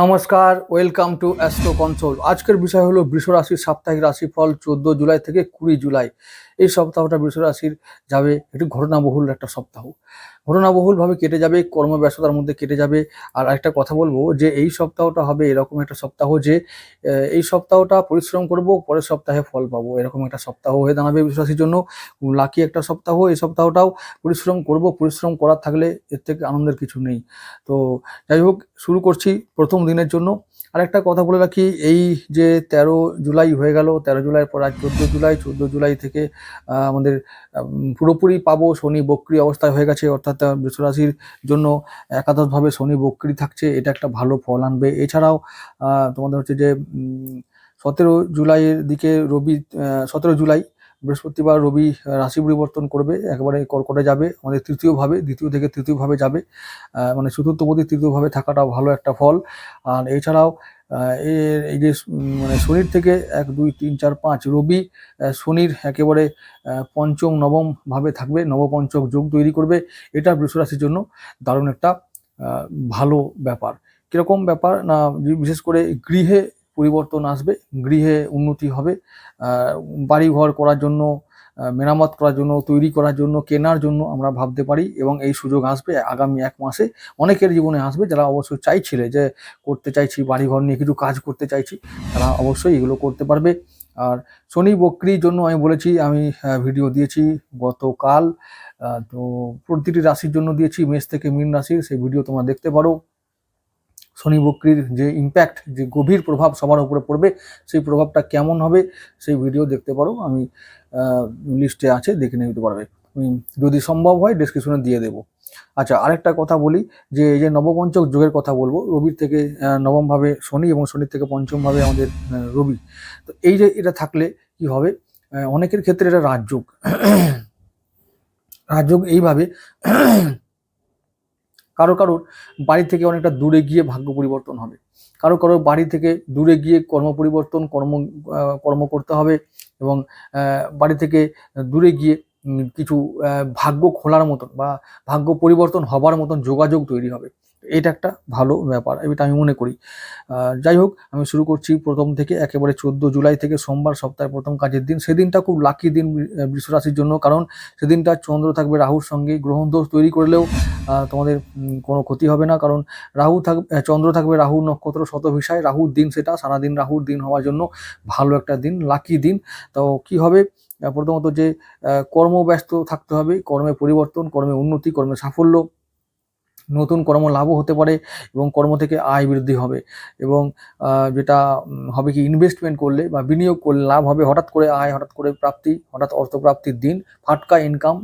নমস্কার, welcome to astro console আজকের বিষয় হলো রাশির সাপ্তাহিক রাশিফল চোদ্দ জুলাই থেকে কুড়ি জুলাই। এই সপ্তাহটা রাশির যাবে একটু ঘটনাবহুল একটা সপ্তাহ। ঘটনাবহুলভাবে কেটে যাবে, কর্মব্যস্ততার মধ্যে কেটে যাবে। আর একটা কথা বলব যে, এই সপ্তাহটা হবে এরকম একটা সপ্তাহ যে এই সপ্তাহটা পরিশ্রম করব, পরের সপ্তাহে ফল পাবো। এরকম একটা সপ্তাহ হয়ে দাঁড়াবে রাশির জন্য। লাকি একটা সপ্তাহ। এই সপ্তাহটাও পরিশ্রম করব। পরিশ্রম করার থাকলে এর থেকে আনন্দের কিছু নেই। তো যাই হোক, শুরু করছি প্রথম দিনের জন্য। আরেকটা কথা বলে রাখি, এই যে তেরো জুলাই হয়ে গেল, তেরো জুলাই পর আজ চোদ্দ জুলাই চোদ্দ জুলাই থেকে আমাদের পুরোপুরি পাবো, শনি বক্রি অবস্থায় হয়ে গেছে, অর্থাৎ বৃষরাশির জন্য একাদশভাবে শনি বক্রি থাকছে, এটা একটা ভালো ফল আনবে। এছাড়াও তোমাদের হচ্ছে যে সতেরো জুলাইয়ের দিকে রবি সতেরো জুলাই বৃহস্পতিবার রবি রাশি পরিবর্তন করবে, একবারে কর্কটে যাবে, আমাদের তৃতীয়ভাবে, দ্বিতীয় থেকে তৃতীয়ভাবে যাবে মানে চতুর্থপতি তৃতীয়ভাবে থাকাটা ভালো একটা ফল। আর এছাড়াও এই যে মানে শনির থেকে এক, দুই, তিন, চার, পাঁচ, রবি শনির একেবারে পঞ্চম নবম ভাবে থাকবে, নবপঞ্চক যোগ তৈরি করবে, এটা বৃষরাশির জন্য দারুণ একটা ভালো ব্যাপার। কীরকম ব্যাপার? না, বিশেষ করে গৃহে পরিবর্তন আসবে গৃহে উন্নতি হবে আহ, বাড়ি ঘর করার জন্য মেরামত করার জন্য তৈরি করার জন্য কেনার জন্য আমরা ভাবতে পারি এবং এই সুযোগ আসবে আগামী এক মাসে। অনেকের জীবনে আসবে যারা অবশ্যই চাইছিলে যে করতে চাইছি বাড়ি ঘর নিয়ে কিছু কাজ করতে চাইছি তারা অবশ্যই এগুলো করতে পারবে। আর শনি বক্রির জন্য আমি বলেছি আমি ভিডিও দিয়েছি গতকাল তো প্রতিটি রাশির জন্য দিয়েছি মেষ থেকে মীন রাশির সেই ভিডিও তোমরা দেখতে পারো। শনি বক্রির যে ইম্প্যাক্ট যে গভীর প্রভাব সবার উপরে পড়বে, সেই প্রভাবটা কেমন হবে, সেই ভিডিও দেখতে পারো। আমি লিস্টে আছে, দেখে নিতে পারবে। যদি সম্ভব হয় ডেসক্রিপশনে দিয়ে দেবো। আচ্ছা আরেকটা কথা বলি, যে এই যে নবপঞ্চক যুগের কথা বলব, রবির থেকে নবমভাবে শনি এবং শনির থেকে পঞ্চমভাবে আমাদের রবি। তো এই যে এটা থাকলে কি হবে? অনেকের ক্ষেত্রে এটা রাজযোগ। রাজযোগ এইভাবে কারও কারোর বাড়ি থেকে অনেকটা দূরে গিয়ে ভাগ্য পরিবর্তন হবে। কারও কারও বাড়ি থেকে দূরে গিয়ে কর্ম পরিবর্তন, কর্ম কর্ম করতে হবে এবং বাড়ি থেকে দূরে গিয়ে কিছু ভাগ্য খোলার মতন বা ভাগ্য পরিবর্তন হবার মতন যোগাযোগ তৈরি হবে। এটা একটা ভালো ব্যাপার, এটা আমি মনে করি। যাই হোক, আমি শুরু করছি প্রথম থেকে, একেবারে চোদ্দ জুলাই থেকে সোমবার, সপ্তাহের প্রথম কাজের দিন। সেদিনটা খুব লাকি দিন বৃষ রাশির জন্য, কারণ সেদিনটা চন্দ্র থাকবে রাহুর সঙ্গে। গ্রহণ দোষ তৈরি করলেও তোমাদের কোনো ক্ষতি হবে না, কারণ রাহু থাকবে চন্দ্র থাকবে রাহু নক্ষত্র শতভিসায়। রাহুর দিন সেটা, সারাদিন রাহুর দিন হওয়ার জন্য ভালো একটা দিন লাকি দিন। তো কি হবে? প্রথমত যে কর্মব্যস্ত থাকতে হবে, কর্মে পরিবর্তন, কর্মে উন্নতি, কর্মে সাফল্য, নতুন কর্ম লাভও হতে পারে এবং কর্ম থেকে আয় বৃদ্ধি হবে এবং যেটা হবে কি ইনভেস্টমেন্ট করলে বা বিনিয়োগ করলে লাভ হবে হঠাৎ করে আয়, হঠাৎ করে প্রাপ্তি, হঠাৎ অর্থপ্রাপ্তির দিন, ফাটকা ইনকাম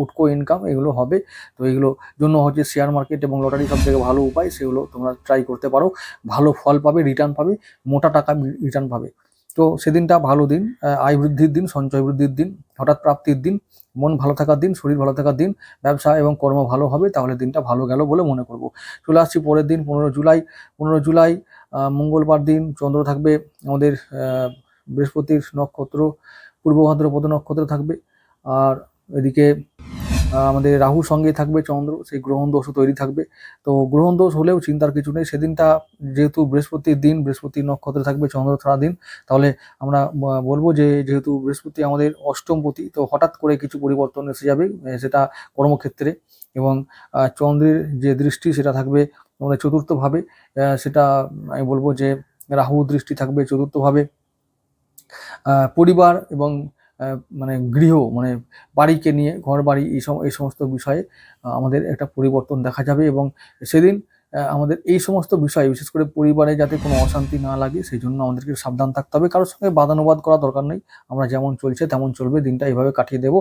উটকো ইনকাম এগুলো হবে। তো এগুলো জন্য হচ্ছে শেয়ার মার্কেট এবং লটারি সব থেকে ভালো উপায়, সেগুলো তোমরা ট্রাই করতে পারো। ভালো ফল পাবে রিটার্ন পাবে, মোটা টাকা রিটার্ন পাবে। তো সেদিনটা ভালো দিন আয় বৃদ্ধির দিন, সঞ্চয় বৃদ্ধির দিন, হঠাৎ প্রাপ্তির দিন, মন ভালো থাকার দিন, শরীর ভালো থাকার দিন, ব্যবসা এবং কর্ম ভালো হবে, তাহলে দিনটা ভালো গেল বলে মনে করব। চলে আসছি পরের দিন, পনেরো জুলাই পনেরো জুলাই মঙ্গলবার দিন, চন্দ্র থাকবে আমাদের বৃহস্পতির নক্ষত্র, পূর্ব ভাদ্রপদ নক্ষত্র থাকবে, আর এদিকে আমাদের রাহুর সঙ্গে থাকবে চন্দ্র, সেই গ্রহণ দোষও তৈরি থাকবে। তো গ্রহণ দোষ হলেও চিন্তার কিছু নেই। সেদিনটা যেহেতু বৃহস্পতির দিন, বৃহস্পতি নক্ষত্রে থাকবে চন্দ্র সারা দিন, তাহলে আমরা বলব যে যেহেতু বৃহস্পতি আমাদের অষ্টমপতি তো হঠাৎ করে কিছু পরিবর্তন এসে যাবে সেটা কর্মক্ষেত্রে। এবং চন্দ্রের যে দৃষ্টি, সেটা থাকবে আমাদের চতুর্থভাবে। সেটা আমি বলব যে রাহু দৃষ্টি থাকবে চতুর্থভাবে। পরিবার এবং মানে গৃহ মানে বাড়িকে নিয়ে ঘর বাড়ি এই সম, এই সমস্ত বিষয়ে আমাদের একটা পরিবর্তন দেখা যাবে এবং সেদিন আমাদের এই সমস্ত বিষয়ে, বিশেষ করে পরিবারে যাতে কোনো অশান্তি না লাগে, সেই জন্য আমাদেরকে সাবধান থাকতে হবে। কারোর সঙ্গে বাদানুবাদ করা দরকার নেই। আমরা যেমন চলছে, তেমন চলবে। দিনটা এইভাবে কাটিয়ে দেব।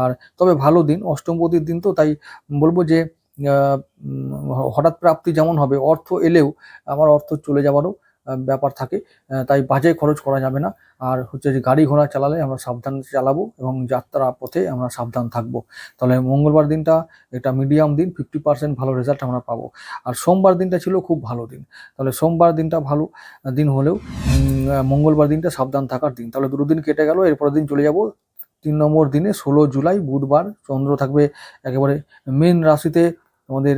আর তবে ভালো দিন অষ্টমপতির দিন তো, তাই বলব যে হঠাৎ প্রাপ্তি যেমন হবে, অর্থ এলেও, আমার অর্থ চলে যাওয়ারও ব্যাপার থাকে। তাই বাজে খরচ করা যাবে না। আর হচ্ছে যে গাড়ি ঘোড়া চালালে আমরা সাবধান চালাবো এবং যাত্রা পথে আমরা সাবধান থাকব। তাহলে মঙ্গলবার দিনটা এটা মিডিয়াম দিন ফিফটি পার্সেন্ট ভালো রেজাল্ট আমরা পাবো। আর সোমবার দিনটা ছিল খুব ভালো দিন। তাহলে সোমবার দিনটা ভালো দিন হলেও মঙ্গলবার দিনটা সাবধান থাকার দিন। তাহলে দুটো দিন কেটে গেল, এরপরের দিন চলে যাব। তিন নম্বর দিনে ষোলো জুলাই বুধবার চন্দ্র থাকবে একেবারে মেন রাশিতে। আমাদের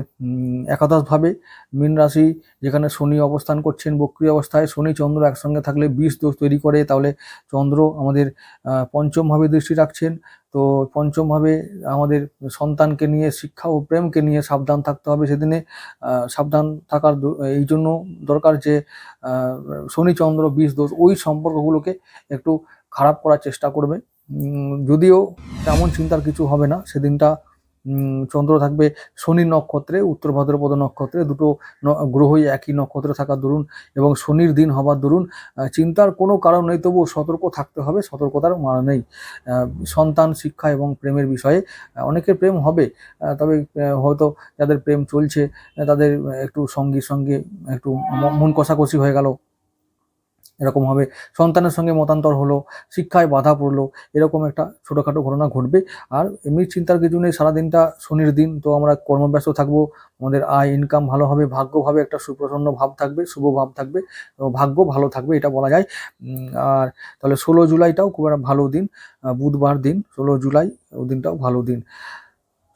একাদশভাবে মীন রাশি যেখানে শনি অবস্থান করছেন বক্রী অবস্থায় শনি চন্দ্র একসঙ্গে থাকলে বিষ দোষ তৈরি করে তাহলে চন্দ্র আমাদের পঞ্চমভাবে দৃষ্টি রাখছেন। তো পঞ্চমভাবে আমাদের সন্তানকে নিয়ে শিক্ষা ও প্রেমকে নিয়ে সাবধান থাকতে হবে সেদিনে। সাবধান থাকার এই জন্য দরকার যে আহ, শনি চন্দ্র বিষ দোষ ওই সম্পর্কগুলোকে একটু খারাপ করার চেষ্টা করবে। যদিও তেমন চিন্তার কিছু হবে না সেদিনটা চন্দ্র থাকবে শনি নক্ষত্রে, উত্তর ভাদ্রপদ নক্ষত্রে, দুটো গ্রহই একই নক্ষত্রে থাকার দরুন এবং শনির দিন হবার দরুন চিন্তার কোনো কারণ নেই, তবুও সতর্ক থাকতে হবে, সতর্কতার মানে নেই। সন্তান, শিক্ষা এবং প্রেমের বিষয়ে অনেকের প্রেম হবে তবে হয়তো যাদের প্রেম চলছে তাদের একটু সঙ্গী সঙ্গে একটু মন কষাকষি হয়ে গেল। এরকম হবে। সন্তানের সঙ্গে মতান্তর হলো, শিক্ষায় বাধা পড়ল, এরকম একটা ছোটোখাটো ঘটনা ঘটবে। আর এমনি চিন্তার কিছু নেই, সারাদিনটা শনির দিন, তো আমরা কর্মব্যস্ত থাকব, আমাদের আয় ইনকাম ভালো হবে, ভাগ্যভাবে একটা সুপ্রসন্ন ভাব থাকবে, শুভ ভাব থাকবে ভাগ্য ভালো থাকবে, এটা বলা যায়। আর তাহলে ষোলো জুলাইটাও খুব একটা ভালো দিন বুধবার দিন, ষোলো জুলাই দিনটাও ভালো দিন।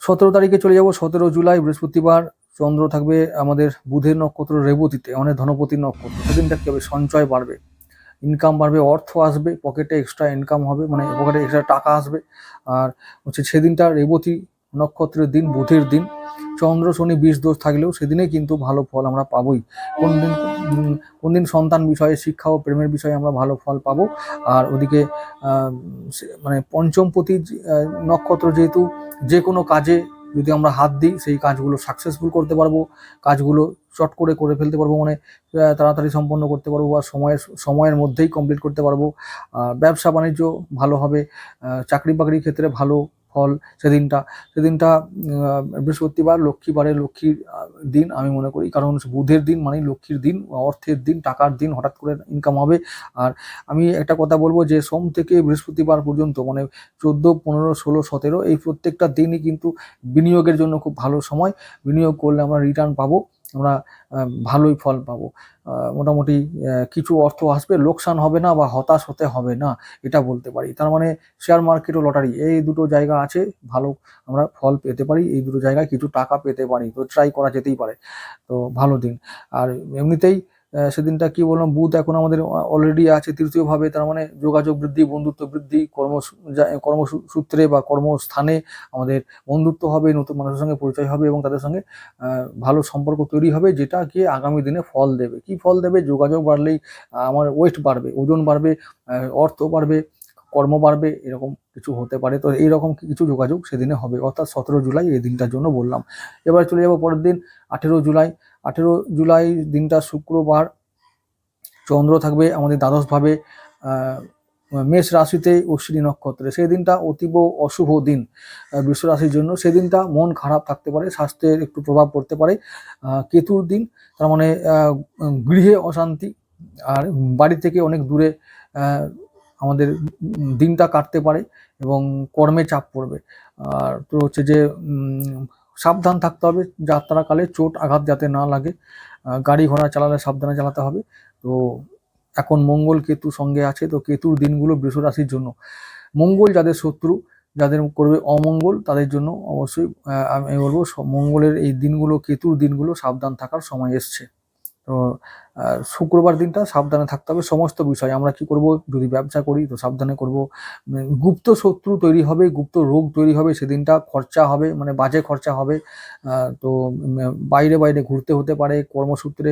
সতেরো তারিখে চলে যাব, সতেরো জুলাই, বৃহস্পতিবার চন্দ্র থাকবে আমাদের বুধের নক্ষত্র, রেবতীতে আমাদের ধনপতির নক্ষত্র। সেদিনটা কি হবে? সঞ্চয় বাড়বে। ইনকাম বাড়বে, অর্থ আসবে পকেটে এক্সট্রা ইনকাম হবে মানে পকেটে এক্সট্রা টাকা আসবে। আর হচ্ছে সেদিনটা রেবতী নক্ষত্রের দিন, বুধের দিন। চন্দ্র, শনি, বিষ দোষ থাকলেও সেদিনে কিন্তু ভালো ফল আমরা পাবোই। কোন দিন কোন দিন সন্তান বিষয়ে, শিক্ষা ও প্রেমের বিষয়ে আমরা ভালো ফল পাবো? আর ওদিকে মানে পঞ্চমপতি নক্ষত্র যেহেতু যে কোনো কাজে যদি আমরা হাত দিই, সেই কাজগুলো সাকসেসফুল করতে পারব, কাজগুলো চট করে করে ফেলতে পারব মানে তাড়াতাড়ি সম্পন্ন করতে পারব বা সময়ের সময়ের মধ্যেই কমপ্লিট করতে পারব। ব্যবসা বাণিজ্য ভালো হবে চাকরি বাকরির ক্ষেত্রে ভালো ফল সেদিনটা সেদিনটা বৃহস্পতিবার, লক্ষ্মীবারে লক্ষ্মীর দিন আমি মনে করি। কারণ বুধের দিন মানে লক্ষ্মীর দিন, অর্থের দিন, টাকার দিন, হঠাৎ করে ইনকাম হবে। আর আমি একটা কথা বলব যে, সোম থেকে বৃহস্পতিবার পর্যন্ত মানে চোদ্দ, পনেরো, ষোলো, সতেরো, এই প্রত্যেকটা দিনই কিন্তু বিনিয়োগের জন্য খুব ভালো সময়। বিনিয়োগ করলে আমরা রিটার্ন পাবো। আমরা ভালোই ফল পাবো। মোটামুটি কিছু অর্থ আসবে, লোকসান হবে না বা হতাশ হতে হবে না, এটা বলতে পারি। তার মানে শেয়ার মার্কেট ও লটারি এই দুটো জায়গা আছে, ভালো আমরা ফল পেতে পারি, এই দুটো জায়গায় কিছু টাকা পেতে পারি, তো ট্রাই করা যেতেই পারে। তো ভালো দিন। আর এমনিতেই সেদিনটা কি বললাম, বুথ এখন আমাদের অলরেডি আছে তৃতীয়ভাবে, তার মানে যোগাযোগ বৃদ্ধি, বন্ধুত্ব বৃদ্ধি কর্ম কর্মসূত্রে বা কর্মস্থানে আমাদের বন্ধুত্ব হবে, নতুন মানুষের সঙ্গে পরিচয় হবে এবং তাদের সঙ্গে ভালো সম্পর্ক তৈরি হবে, যেটা কি আগামী দিনে ফল দেবে। কি ফল দেবে? যোগাযোগ বাড়লেই আমার ওয়েট বাড়বে, ওজন বাড়বে অর্থ বাড়বে কর্ম বাড়বে, এরকম কিছু হতে পারে। তো এইরকম কিছু যোগাযোগ সেদিনে হবে? অর্থাৎ সতেরো জুলাই এই দিনটার জন্য বললাম। এবার চলে যাব পরের দিন, আঠেরো জুলাই। আঠেরো জুলাই দিনটা শুক্রবার। চন্দ্র থাকবে আমাদের দ্বাদশভাবে মেষ রাশিতে অশ্বিনী নক্ষত্রে। সেই দিনটা অতীব অশুভ দিন বৃষ রাশির জন্য। সেই দিনটা মন খারাপ থাকতে পারে, স্বাস্থ্যের একটু প্রভাব পড়তে পারে। কেতুর দিন, তার মানে গৃহে অশান্তি, আর বাড়ি থেকে অনেক দূরে আমাদের দিনটা কাটতে পারে এবং কর্মে চাপ পড়বে। আর তো হচ্ছে যে সাবধান থাকতে হবে যাত্রাকালে, চোট আঘাত যাতে না লাগে। গাড়ি ঘোড়া চালালে সাবধানে চালাতে হবে। তো এখন মঙ্গল কেতু সঙ্গে আছে, তো কেতুর দিনগুলো বৃষ রাশির জন্য। মঙ্গল যাদের শত্রু, যাদের করবে অমঙ্গল, তাদের জন্য অবশ্যই আমি বলব মঙ্গলের এই দিনগুলো, কেতুর দিনগুলো সাবধান থাকার সময় এসছে। তো শুক্রবার দিনটা সাবধানে থাকতে হবে। সমস্ত বিষয় আমরা কি করব? যদি ব্যবসা করি তো সাবধানে করব। গুপ্ত শত্রু তৈরি হবে, গুপ্ত রোগ তৈরি হবে, সেদিনটা খরচা হবে মানে বাজে খরচা হবে। তো বাইরে বাইরে ঘুরতে হতে পারে, কর্মসূত্রে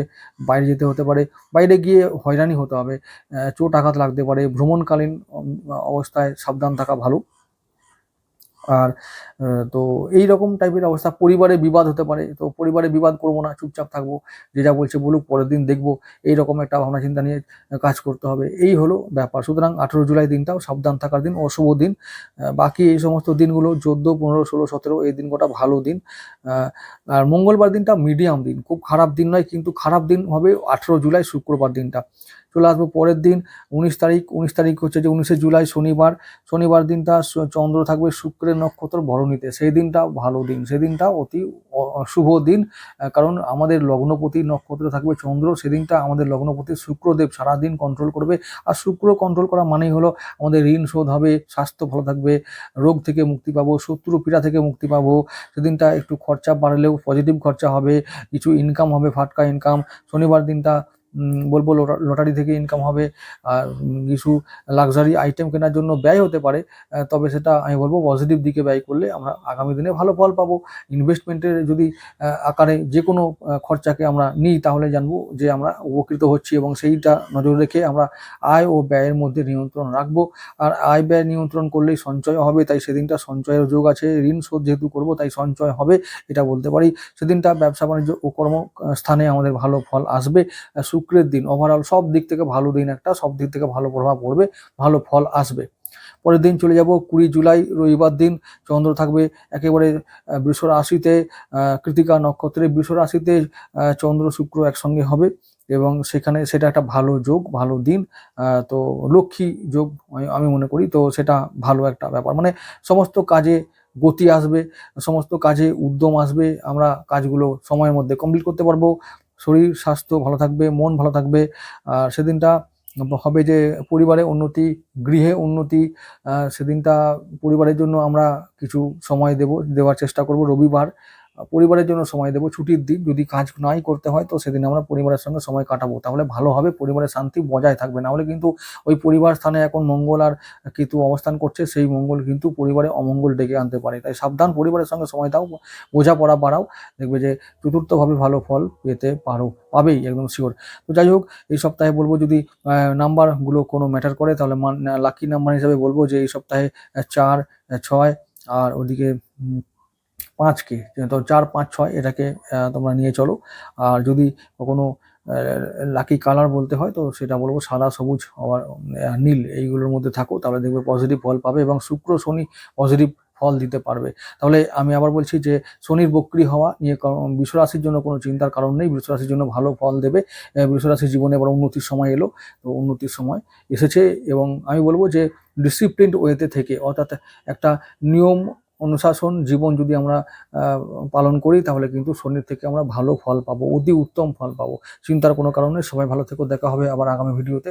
বাইরে যেতে হতে পারে, বাইরে গিয়ে হয়রানি হতে হবে। চোট আঘাত লাগতে পারে, ভ্রমণকালীন অবস্থায় সাবধান থাকা ভালো। আর তো এই রকম টাইপের অবস্থা। পরিবারে বিবাদ হতে পারে, তো পরিবারে বিবাদ করব না, চুপচাপ থাকব, যে যা বলছে বলুক, পরের দিন দেখব এই রকম একটা ভাবনা চিন্তা নিয়ে কাজ করতে হবে। এই হলো ব্যাপার। সুতরাং আঠেরো জুলাই দিনটাও সাবধান থাকার দিন, অশুভ দিন। বাকি এই সমস্ত দিনগুলো, চোদ্দ, পনেরো, ষোলো, সতেরো, এই দিন কটা ভালো দিন। আর মঙ্গলবার দিনটা মিডিয়াম দিন। খুব খারাপ দিন নয়, কিন্তু খারাপ দিন হবে আঠেরো জুলাই শুক্রবার দিনটা। চলে আসব পরের দিন, উনিশ তারিখ। উনিশ তারিখ হচ্ছে যে উনিশে জুলাই শনিবার। শনিবার দিনটা চন্দ্র থাকবে শুক্রের নক্ষত্র ভরণীতে সেই দিনটা ভালো দিন, সেই দিনটা অতি শুভ দিন। কারণ আমাদের লগ্নপতি নক্ষত্র থাকবে চন্দ্র সেদিনটা আমাদের লগ্নপতি শুক্রদেব সারাদিন কন্ট্রোল করবে। আর শুক্র কন্ট্রোল করা মানেই হলো আমাদের ঋণ শোধ হবে, স্বাস্থ্য ভালো থাকবে, রোগ থেকে মুক্তি পাবো, শত্রু পীড়া থেকে মুক্তি পাবো। সেদিনটা একটু খরচা বাড়লেও পজিটিভ খরচা হবে, কিছু ইনকাম হবে, ফাটকা ইনকাম শনিবার দিনটা বলব লটারি থেকে ইনকাম হবে। আর কিছু লাক্সারি আইটেম কেনার জন্য ব্যয় হতে পারে। তবে সেটা আমি বলব পজিটিভ দিকে ব্যয় করলে আমরা আগামী দিনে ভালো ফল পাবো। ইনভেস্টমেন্টের যদি আকারে যে কোনো খরচাকে আমরা নিই তাহলে জানব যে আমরা উপকৃত হচ্ছি এবং সেইটা নজর রেখে আমরা আয় ও ব্যয়ের মধ্যে নিয়ন্ত্রণ রাখব। আর আয় ব্যয় নিয়ন্ত্রণ করলেই সঞ্চয় হবে তাই সেদিনটা সঞ্চয়ের যোগ আছে। ঋণ শোধ যেহেতু করব তাই সঞ্চয় হবে এটা বলতে পারি। সেদিনটা ব্যবসা বাণিজ্য ও কর্ম আহ, স্থানে আমাদের ভালো ফল আসবে। আহ, শুক্রের দিন। ওভারঅল সব দিক থেকে ভালো দিন একটা, সব দিক থেকে ভালো প্রভাব পড়বে, ভালো ফল আসবে। পরের দিন চলে যাব, কুড়ি জুলাই, রবিবার দিন। চন্দ্র থাকবে একেবারে বৃষ রাশিতে কৃতিকা নক্ষত্রে। বৃষ রাশিতে চন্দ্র, শুক্র একসঙ্গে হবে এবং সেখানে সেটা একটা ভালো যোগ, ভালো দিন। তো লক্ষ্মী যোগ আমি মনে করি, তো সেটা ভালো একটা ব্যাপার। মানে সমস্ত কাজে গতি আসবে, সমস্ত কাজে উদ্যম আসবে। আমরা কাজগুলো সময়ের মধ্যে কমপ্লিট করতে পারব। শরীর, স্বাস্থ্য ভালো থাকবে, মন ভালো থাকবে। সেদিনটা হবে যে পরিবারে উন্নতি, গৃহে উন্নতি। সেদিনটা পরিবারের জন্য আমরা কিছু সময় দেব, দেওয়ার চেষ্টা করব রবিবার। পরিবারের জন্য সময় দেবো, ছুটির দিন যদি কাজ নাই করতে হয় তো সেদিন আমরা পরিবারের সঙ্গে সময় কাটাবো। তাহলে ভালো হবে, পরিবারের শান্তি বজায় থাকবে। না হলে কিন্তু ওই পরিবার স্থানে এখন মঙ্গল আর কেতু অবস্থান করছে, সেই মঙ্গল কিন্তু পরিবারে অমঙ্গল ডেকে আনতে পারে। তাই সাবধান পরিবারের সঙ্গে সময় দাও, বোঝাপড়া বাড়াও, দেখবে যে চতুর্থভাবে ভালো ফল পেতে পারো, পাবেই একদম শিওর তো যাই হোক, এই সপ্তাহে বলব যদি নাম্বারগুলো কোনো ম্যাটার করে, তাহলে লাকি নাম্বার হিসাবে বলব যে এই সপ্তাহে চার ছয়, আর ওদিকে পাঁচকে, তো চার, পাঁচ, ছয় এটাকে তোমরা নিয়ে চলো। আর যদি কখনো লাকি কালার বলতে হয়, তো সেটা বলব সাদা, সবুজ, আবার নীল, এইগুলোর মধ্যে থাকো, তাহলে দেখবে পজিটিভ ফল পাবে এবং শুক্র, শনি পজিটিভ ফল দিতে পারবে। তাহলে আমি আবার বলছি যে, শনির বক্রি হওয়া নিয়ে বিশ্বরাশির জন্য কোনো চিন্তার কারণ নেই, বিশ্বরাশির জন্য ভালো ফল দেবে। বৃষরাশির জীবনে এবার উন্নতির সময় এলো, তো উন্নতির সময় এসেছে এবং আমি বলব যে ডিসিপ্লিন ওয়েতে থেকে, অর্থাৎ একটা নিয়ম অনুশাসন, জীবন যদি আমরা পালন করি, তাহলে কিন্তু শনির থেকে আমরা ভালো ফল পাবো, অতি উত্তম ফল পাবো। চিন্তার কোনো কারণে সবাই ভালো থেকেও দেখা হবে আবার আগামী ভিডিওতে।